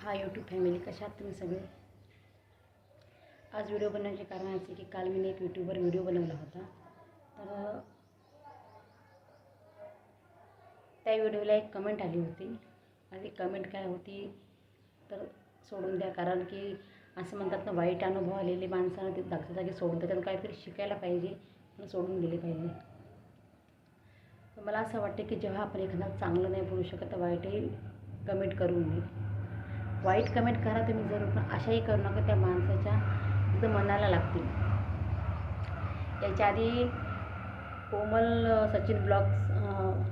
हा YouTube family कशा आहात तुम्ही सगळे? आज व्हिडिओ बनवण्याचे कारण असे की काल मी एक यूट्यूबवर व्हिडिओ बनवला होता. तर त्या व्हिडिओला एक कमेंट आली होती. आणि कमेंट काय होती? तर सोडून द्या. कारण की असं म्हणतात ना वाईट अनुभव आलेले माणसानं ते जागच्या जागी सोडून त्याच्यातून काहीतरी शिकायला पाहिजे पण सोडून दिले पाहिजे. मला असं वाटतं की जेव्हा आपण एखादा चांगलं नाही बोलू शकत तर वाईटही कमेंट करू नये. वाईट कमेंट करा तुम्ही जरूर पण अशाही करू नका त्या माणसाच्या एकदम मनाला लागतील. याच्या आधी कोमल सचिन ब्लॉग्स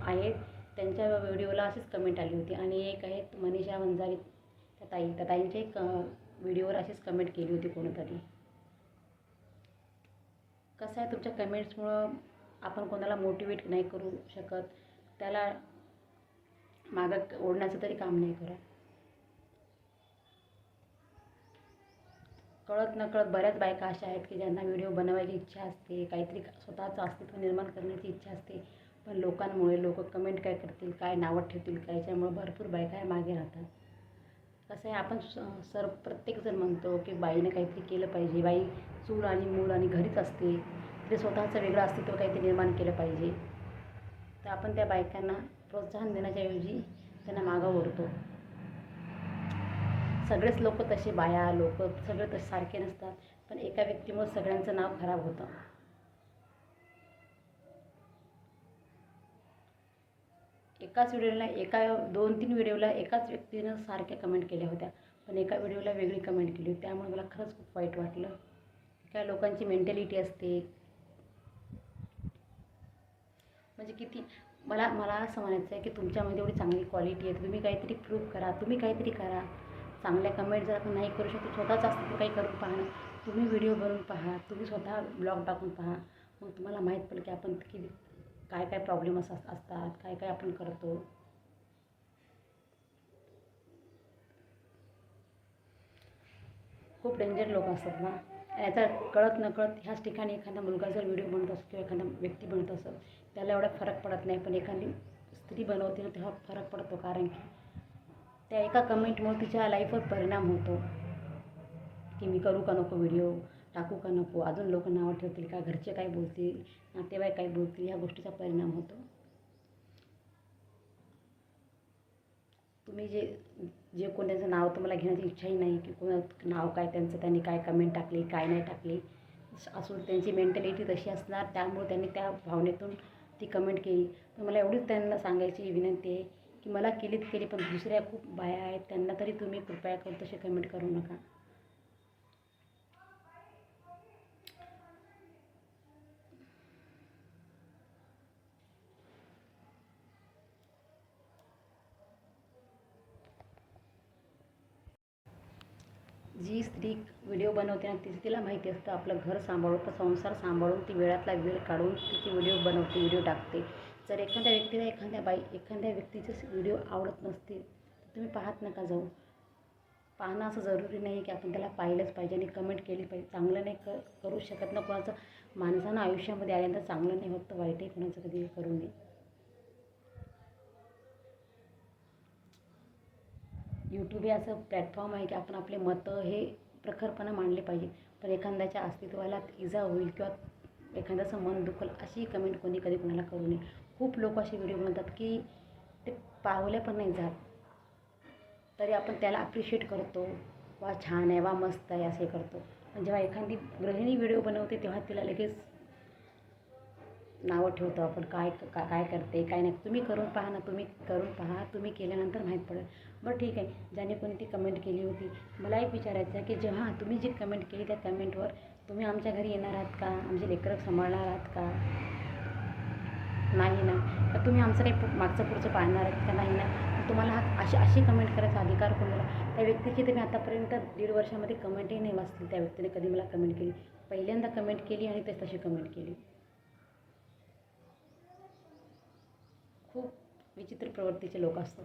आहेत. त्यांच्या व्हिडिओला अशीच कमेंट आली होती. आणि एक आहेत मनीषा वंजारी त्या ताई. त्या ताईंच्या एक व्हिडिओवर अशीच कमेंट केली होती कोणीतरी. कसं आहे तुमच्या कमेंट्समुळं आपण कोणाला मोटिवेट नाही करू शकत? त्याला मागं ओढण्याचं तरी काम नाही करत कळत नकळत बऱ्याच बायका अशा आहेत की ज्यांना व्हिडिओ बनवायची इच्छा असते काहीतरी स्वतःचं अस्तित्व निर्माण करण्याची इच्छा असते पण लोकांमुळे लोक कमेंट काय करतील काय नावं ठेवतील काय याच्यामुळे भरपूर बायका मागे राहतात. कसं आहे आपण स- सर प्रत्येकजण म्हणतो की बाईनं काहीतरी केलं पाहिजे बाई चूल आणि मूल आणि घरीच असते तिथे स्वतःचं वेगळं अस्तित्व काहीतरी निर्माण केलं पाहिजे. तर आपण त्या बायकांना प्रोत्साहन देण्याच्या ऐवजी त्यांना मागं ओढतो. सगळेच लोक तसे बाया लोक सगळे तसे सारखे नसतात पण एका व्यक्तीमुळे सगळ्यांचं नाव खराब होतं. एकाच व्हिडिओला एका दोन तीन व्हिडिओला एकाच व्यक्तीनं सारख्या कमेंट केल्या होत्या पण एका व्हिडिओला वेगळी कमेंट केली होती. त्यामुळे मला खरंच खूप वाईट वाटलं. काय लोकांची मेंटॅलिटी असते. म्हणजे किती मला मला असं म्हणायचं आहे की तुमच्यामध्ये एवढी चांगली क्वालिटी आहे तुम्ही काहीतरी प्रूव्ह करा तुम्ही काहीतरी करा. चांगल्या कमेंट जर आपण नाही करू शकतो स्वतःच असतं काही करून पहा तुम्ही व्हिडिओ बनवून पहा तुम्ही स्वतः ब्लॉग टाकून पहा. मग तुम्हाला माहीत पडेल की आपण किती काय काय प्रॉब्लेम अस असतात काय काय आपण करतो. खूप डेंजर लोक असतात ना. याचा कळत नकळत ह्याच ठिकाणी एखादा मुलगा जर व्हिडिओ बनत असतो किंवा एखादा व्यक्ती बनत असो त्याला एवढा फरक पडत नाही. पण एखादी स्त्री बनवते ना तेव्हा फरक पडतो. कारण की त्या एका कमेंटमुळे तिच्या लाईफवर परिणाम होतो. की मी करू का नको व्हिडिओ टाकू का नको? अजून लोक नावं ठेवतील का? घरचे काय बोलतील? नातेवाईक काय बोलतील? ह्या गोष्टीचा परिणाम होतो. तुम्ही जे जे कोणाचं नाव तुम्हाला घेण्याची इच्छाही नाही की कोणा नाव काय त्यांचं त्यांनी काय कमेंट टाकली काय नाही टाकली असून त्यांची मेंटॅलिटी तशी असणार. त्यामुळे त्यांनी त्या भावनेतून ती कमेंट केली. तर मला एवढीच त्यांना सांगायची विनंती आहे की मला केलीत केली पण दुसऱ्या खूप बाया आहेत त्यांना तरी तुम्ही कृपया करून तसे कमेंट करू नका. जी स्त्री व्हिडिओ बनवते ना तिचं तिला माहिती असतं आपलं घर सांभाळून संसार सांभाळून ती वेळातला वेळ काढून तिची व्हिडिओ बनवते व्हिडिओ टाकते. जर एखाद्या व्यक्तीला एखाद्या बाई एखाद्या व्यक्तीचे व्हिडिओ आवडत नसतील तर तुम्ही पाहत नका जाऊ. पाहणं असं जरुरी नाही की आपण त्याला पाहिलंच पाहिजे आणि कमेंट केली पाहिजे. चांगलं नाही क करू शकत ना कोणाचं. माणसानं आयुष्यामध्ये आल्यानंतर चांगलं नाही होत तर वाईटही कोणाचं कधी करू नये यूट्यूब हे असं प्लॅटफॉर्म आहे की आपण आपले मतं हे प्रखरपणे मांडले पाहिजे. पण एखाद्याच्या अस्तित्वाला इजा होईल किंवा एखाद्याचं मन दुखल अशी कमेंट कोणी कधी कोणाला करू नये. खूप लोक असे व्हिडिओ बनवतात की ते पावल्या पण नाही जात. तरी आपण त्याला अप्रिशिएट करतो. वा छान आहे वा मस्त आहे असे करतो. पण जेव्हा एखादी गृहिणी व्हिडिओ बनवते तेव्हा तिला लगेच नावं ठेवतो आपण. काय का काय करते काय नाही. तुम्ही करून पहा ना तुम्ही करून पहा. तुम्ही केल्यानंतर माहीत पडेल. बरं ठीक आहे. ज्याने कोणी ती कमेंट केली होती मला एक विचारायचं आहे की जेव्हा तुम्ही जी कमेंट केली त्या कमेंटवर तुम्ही आमच्या घरी येणार आहात का? आमचे लेकर सांभाळणार आहात का? नाही ना. तर तुम्ही आमचं काही पु- मागचं पुढचं पाहणार आहात का? नाही ना. तुम्हाला हा अशी अशी कमेंट करायचा अधिकार कोणाला? त्या व्यक्तीची तुम्ही आतापर्यंत दीड वर्षामध्ये कमेंटही नाही वाचली. त्या व्यक्तीने कधी मला कमेंट केली. पहिल्यांदा कमेंट केली आणि ते तशी कमेंट केली खूप विचित्र प्रवृत्तीचे लोक असतात.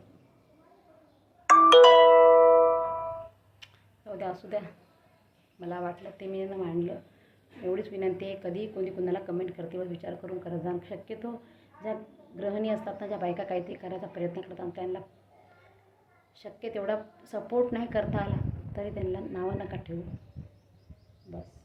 जाऊ द्या असू द्या. मला वाटलं ते मी यांना मांडलं. एवढीच विनंती आहे कधी कोणी कोणाला कमेंट करते व विचार करून करत जा शक्यतो ज्या गृहिणी असतात ना ज्या बायका काहीतरी करायचा प्रयत्न करतात त्यांना शक्य तेवढा सपोर्ट नाही करता आला तरी त्यांना नावं नका ठेवू. बस.